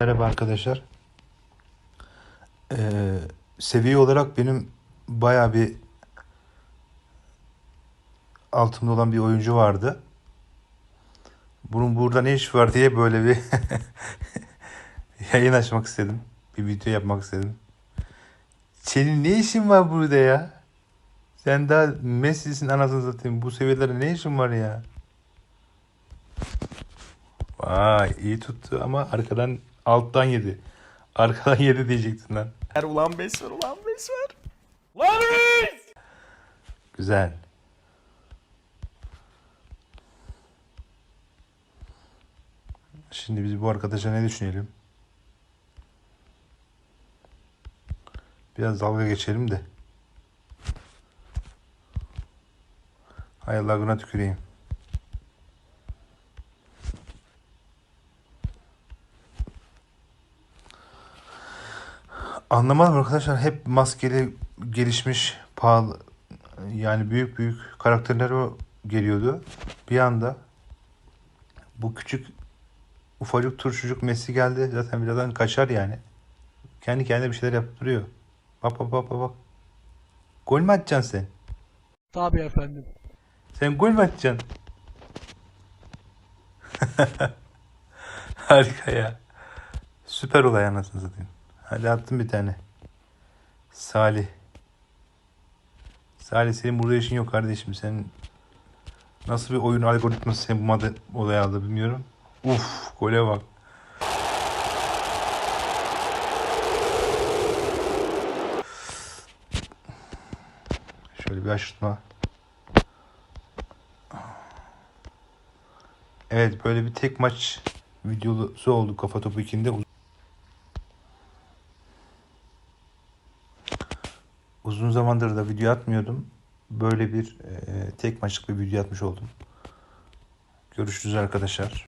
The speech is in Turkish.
Merhaba arkadaşlar. Ee, seviye olarak benim baya bir altımda olan bir oyuncu vardı. Bunun burada ne iş var diye böyle bir yayın açmak istedim. Bir video yapmak istedim. Senin ne işin var burada ya? Sen daha Messi'sin anasını satayım. Bu seviyelerde ne işin var ya? Vay iyi tuttu ama arkadan alttan yedi. Arkadan yedi diyecektin lan. Ver ulan 5 ver ulan 5 ver. Lan reis! Güzel. Şimdi biz bu arkadaşa ne düşünelim? Biraz dalga geçelim de. Hay Allah buna tüküreyim. Anlamadım arkadaşlar. Hep maskeli, gelişmiş, pahalı yani büyük büyük karakterler o geliyordu. Bir anda bu küçük ufacık turşucuk Messi geldi. Zaten birazdan kaçar yani. Kendi kendine bir şeyler. Bak bak bak bak bak. Gol mü atacaksın sen? Tabii efendim. Sen gol mü atacaksın? Harika ya. Süper olay anasını satayım. Hadi attım bir tane. Salih. Salih senin burada işin yok kardeşim. Sen nasıl bir oyun algoritması sen bu madde olaya aldı bilmiyorum. Uf gole bak. Şöyle bir aşırtma. Evet böyle bir tek maç videosu oldu Kafa Topu 2'de. Uzun zamandır da video atmıyordum. Böyle bir e, tek maçlık bir video atmış oldum. Görüşürüz arkadaşlar.